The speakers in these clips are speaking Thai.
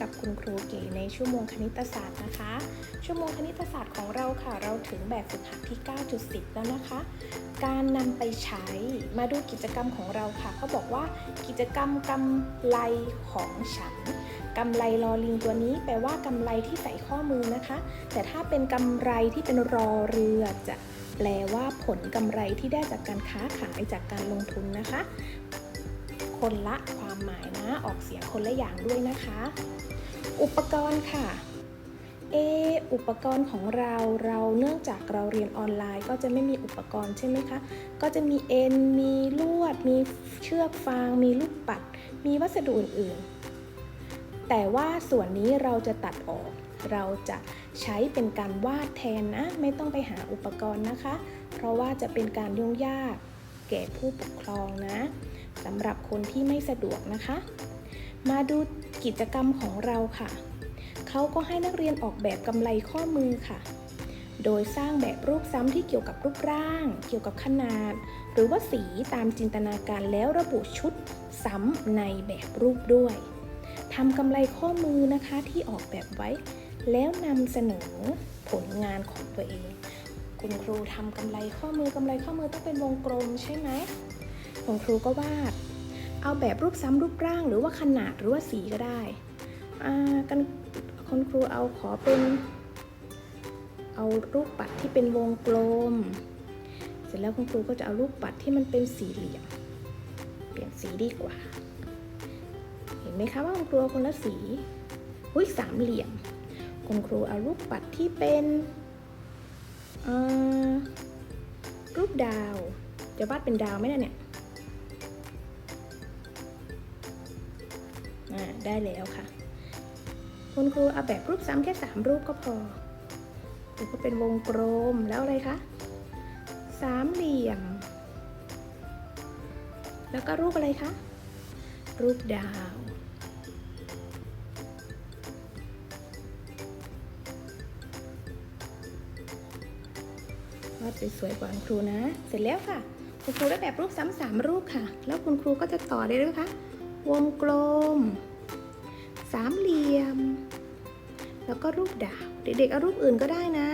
กับคุณครูเก๋ในชั่วโมงคณิตศาสตร์นะคะ ชั่วโมงคณิตศาสตร์ของเราค่ะ เราถึงแบบฝึกหัดที่ 9.10 แล้วนะคะ การนำไปใช้มาดูกิจกรรมของเราค่ะเขาบอกว่ากิจกรรมกำไลของฉันกำไลลอลิงตัวนี้แปลว่ากำไลที่ใส่ข้อมือนะคะ แต่ถ้าเป็นกำไรที่เป็นรอเรือจะแปลว่าผลกำไรที่ได้จากการค้าขายจากการลงทุนนะคะ คนละความ หมายนะ ออกเสียงคนละอย่างด้วยนะคะ อุปกรณ์ค่ะเอออุปกรณ์ของเรา เราเนื่องจากเราเรียนออนไลน์ ก็จะไม่มีอุปกรณ์ใช่ไหมคะ ก็จะมีเอ็น มีลวด มีเชือกฟาง มีลูกปัด มีวัสดุอื่นๆ แต่ว่าส่วนนี้เราจะตัดออก เราจะใช้เป็นการวาดแทนนะ ไม่ต้องไปหาอุปกรณ์นะคะ เพราะว่าจะเป็นการยุ่งยากแก่ผู้ปกครองนะ สำหรับคนที่ไม่สะดวกนะคะ มาดูกิจกรรมของเราค่ะ เขาก็ให้นักเรียนออกแบบกำไลข้อมือค่ะ โดยสร้างแบบรูปซ้ำที่เกี่ยวกับรูปร่าง เกี่ยวกับขนาด หรือว่าสีตามจินตนาการแล้วระบุชุดซ้ำในแบบรูปด้วยทำกำไลข้อมือนะคะที่ออกแบบไว้ แล้วนำเสนอผลงานของตัวเอง คุณครูทำกำไลข้อมือกำไลข้อมือต้องเป็นวงกลมใช่ไหม คุณครูก็วาด เอาแบบรูปซ้ำรูปร่างหรือว่าขนาดหรือว่าสีก็ได้กันคุณครูเอาขอเป็น เอารูปปัดที่เป็นวงกลม เสร็จแล้วคุณครูก็จะเอารูปปัดที่มันเป็นสี่เหลี่ยม เปลี่ยนสีดีกว่า เห็นไหมคะว่าคุณครูคนละสีอุ้ยสามเหลี่ยม คุณครูเอารูปปัดที่เป็นรูปดาว จะวาดเป็นดาวไหมนะเนี่ย ได้แล้วค่ะ คุณครูเอาแบบรูปซ้ำแค่สามรูปก็พอรูปก็เป็นวงกลมแล้วอะไรคะสามเหลี่ยม แล้วก็รูปอะไรคะ รูปดาว วาดสวยๆกว่าคุณครูนะ เสร็จแล้วค่ะ คุณครูได้แบบรูปซ้ำสามรูปค่ะ แล้วคุณครูก็จะต่อได้ด้วยคะ วงกลม สามเหลี่ยม แล้วก็รูปดาว เด็กๆ เอารูปอื่นก็ได้นะ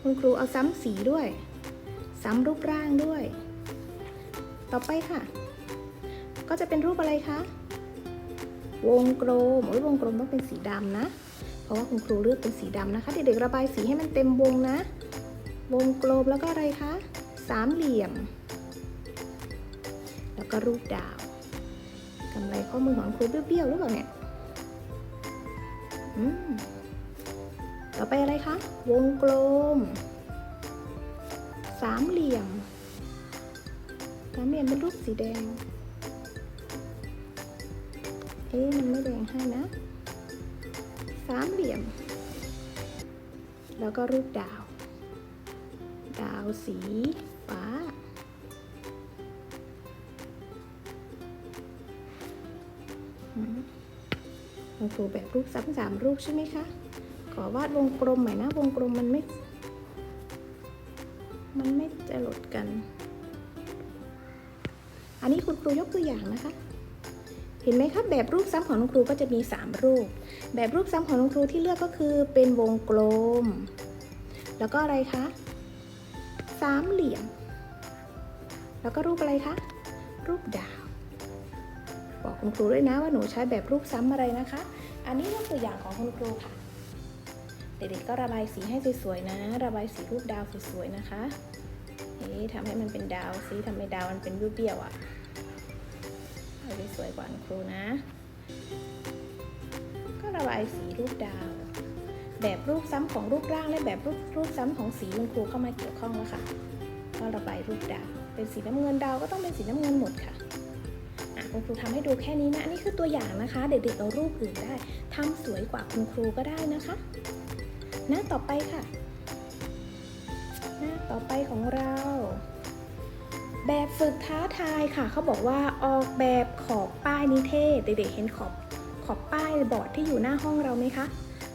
คุณครูเอาซ้ำสีด้วย ซ้ำรูปร่างด้วย ต่อไปค่ะ ก็จะเป็นรูปอะไรคะ วงกลมโอ้ยวงกลมต้องเป็นสีดำนะ เพราะว่าคุณครูเลือกเป็นสีดำนะคะ เด็กๆ ระบายสีให้มันเต็มวงนะ วงกลมแล้วก็อะไรคะ สามเหลี่ยม แล้วก็รูปดาว กำไรข้อมือของครูเบี้ยวๆหรือเปล่าเนี่ยอืมต่อไปอะไรคะ วงกลม สามเหลี่ยม สามเหลี่ยมเป็นรูปสีแดง เอ๊ะมันไม่แดงให้นะ สามเหลี่ยม แล้วก็รูปดาว ดาวสีฟ้า อืมคุณครูแบบรูปซ้ำสามรูปใช่ไหมคะ ขอวาดวงกลมหน่อยนะ วงกลมมันไม่ มันไม่จะหลดกัน อันนี้คุณครูยกตัวอย่างนะคะ เห็นไหมคะแบบรูปซ้ำของคุณครูก็จะมี 3 รูป แบบรูปซ้ำของคุณครูที่เลือกก็คือเป็นวงกลม แล้วก็อะไรคะสามเหลี่ยม แล้วก็รูปอะไรคะ รูปดาว บอกคุณครูด้วยนะว่าหนูใช้แบบรูปซ้ำอะไรนะคะ อันนี้ก็ตัวอย่างของคุณครูค่ะ เด็กๆก็ระบายสีให้สวยๆนะ ระบายสีรูปดาวสวยๆนะคะเฮ้ทำให้มันเป็นดาวซิทำให้ดาวมันเป็นเบี้ยวๆอะเอาสวยกว่าคุณครูนะ ก็ระบายสีรูปดาว แบบรูปซ้ำของรูปร่างและแบบรูปรูปซ้ำของสีคุณครูเข้ามาเกี่ยวข้องแล้วค่ะ ก็ระบายรูปดาว เป็นสีน้ำเงินดาวก็ต้องเป็นสีน้ำเงินหมดค่ะ คุณครูทำให้ดูแค่นี้นะอันนี้คือตัวอย่างนะคะ เด็กๆเอารูปอื่นได้ทำสวยกว่าคุณครูก็ได้นะคะ หน้าต่อไปค่ะ หน้าต่อไปของเราแบบฝึกท้าทายค่ะ เขาบอกว่าออกแบบขอบป้ายนิเทศ เด็กๆเห็นขอบขอบป้ายบอร์ดที่อยู่หน้าห้องเราไหมคะ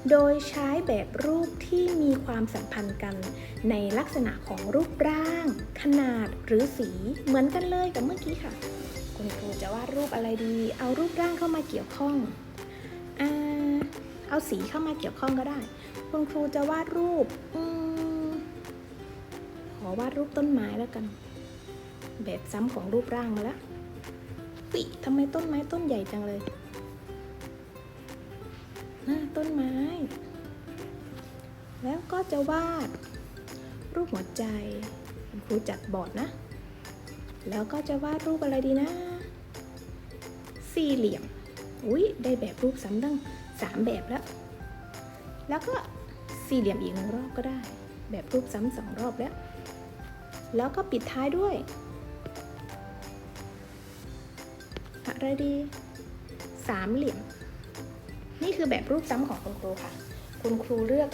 โดยใช้แบบรูปที่มีความสัมพันธ์กันในลักษณะของรูปร่าง ขนาดหรือสีเหมือนกันเลยกับเมื่อกี้ค่ะ จะวาดรูปอะไรดี เอารูปร่างเข้ามาเกี่ยวข้องอเอาสีเข้ามาเกี่ยวข้องก็ได้ คุณครูจะวาดรูปอขอวาดรูปต้นไม้แล้วกัน แบบซ้ำของรูปร่างมาแล้ววิทำไมต้นไม้ต้นใหญ่จังเลยน่าต้นไม้ แล้วก็จะวาด รูปหัวใจ คุณครูจัดบอร์ดนะ แล้วก็จะวาดรูปอะไรดีนะ สี่เหลี่ยม อุ้ยได้แบบรูปซ้ำตั้งสามแบบแล้ว แล้วก็สี่เหลี่ยมอีกหนึ่งรอบก็ได้ แบบรูปซ้ำสองรอบแล้ว แล้วก็ปิดท้ายด้วย อะไรดีสามเหลี่ยม นี่คือแบบรูปซ้ำของคุณครูค่ะ คุณครูเลือก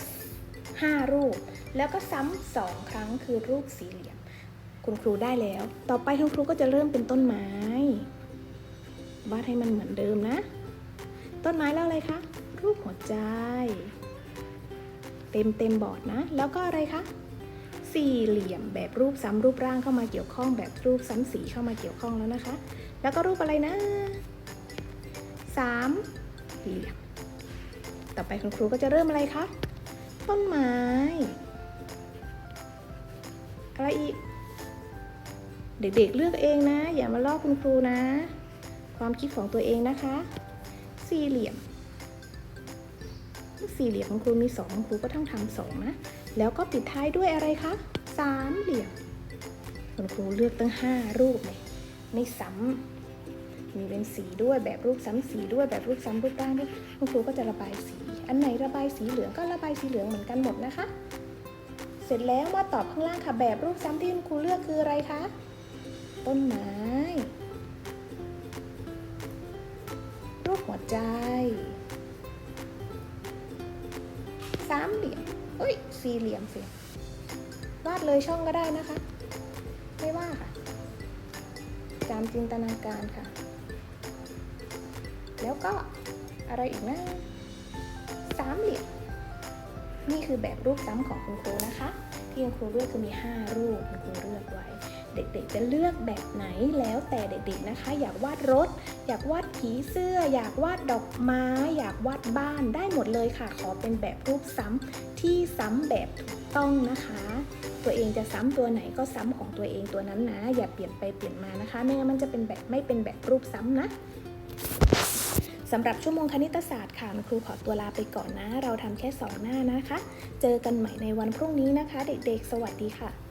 5 รูป แล้วก็ซ้ำสองครั้งคือรูปสี่เหลี่ยม คุณครูได้แล้ว ต่อไปคุณครูก็จะเริ่มเป็นต้นไม้ วาดให้มันเหมือนเดิมนะ ต้นไม้แล้วอะไรคะรูปหัวใจ เต็มเต็มบอร์ดนะ แล้วก็อะไรคะสี่เหลี่ยมแบบรูปซ้ำรูปร่างเข้ามาเกี่ยวข้องแบบรูปซ้ำสีเข้ามาเกี่ยวข้องแล้วนะคะ แล้วก็รูปอะไรนะสามเหลี่ยมต่อไปคุณครูก็จะเริ่มอะไรคะต้นไม้ อะไรอีก เด็กๆเลือกเองนะ อย่ามาลอกคุณครูนะ ความคิดของตัวเองนะคะ สี่เหลี่ยม สี่เหลี่ยมของครูมีสองครูก็ต้องทำสองนะ แล้วก็ปิดท้ายด้วยอะไรคะสามเหลี่ยมคุณครูเลือกตั้งห้ารูปเลยไม่ซ้ำมีเป็นสีด้วยแบบรูปซ้ำสีด้วยแบบรูปซ้ำรูปร่างด้วยคุณครูก็จะระบายสี อันไหนระบายสีเหลืองก็ระบายสีเหลืองเหมือนกันหมดนะคะ เสร็จแล้วมาตอบข้างล่างค่ะแบบรูปซ้ำที่คุณครูเลือกคืออะไรคะต้นไม้ หัวใจ สามเหลี่ยมเอ้ย สี่เหลี่ยมสิวาดเลยช่องก็ได้นะคะ ไม่ว่าค่ะ ตามจินตนาการค่ะ แล้วก็อะไรอีกนะ สามเหลี่ยม นี่คือแบบรูปซ้ำของคุณครูนะคะ ที่คุณครูเลือกคือมี 5 รูปคุณครูเลือกไว้ เด็กๆ จะเลือกแบบไหนแล้วแต่เด็กๆนะคะ อยากวาดรถ อยากวาดผีเสื้อ อยากวาดดอกไม้ อยากวาดบ้านได้หมดเลยค่ะ ขอเป็นแบบรูปซ้ำที่ซ้ำแบบถูกต้องนะคะ ตัวเองจะซ้ำตัวไหนก็ซ้ำของตัวเองตัวนั้นนะ อย่าเปลี่ยนไปเปลี่ยนมานะคะไม่งั้นมันจะเป็นแบบไม่เป็นแบบรูปซ้ำนะสำหรับชั่วโมงคณิตศาสตร์ค่ะครูขอตัวลาไปก่อนนะ เราทำแค่สองหน้านะคะ เจอกันใหม่ในวันพรุ่งนี้นะคะ เด็กๆ สวัสดีค่ะ